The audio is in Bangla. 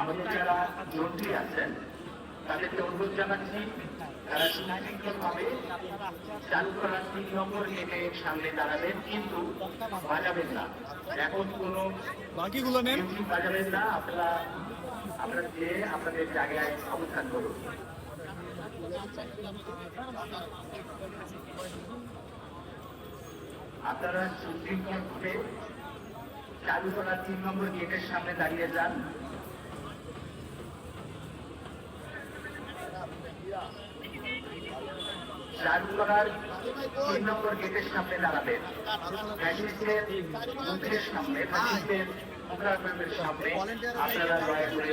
আমাদের যারা জন্টি আছেন তাদেরকে অনুরোধ জানাচ্ছি তারা সুশৃঙ্খলভাবে চালু করা তিন নম্বর গেটে সামনে দাঁড়াবেন কিন্তু বাজাবেন না এখন কোনো বাকিগুলো নেই বাজাবেন না আপনারা আপনারা যে আপনাদের জায়গায় অবস্থান করুন। আপনারা সুশৃঙ্খলভাবে চালু করার তিন নম্বর গেটের সামনে দাঁড়িয়ে যান। চালু করার তিন নম্বর গেটের সামনে দাঁড়াবেন। সামনে সামনে। আপনারা দয়া করে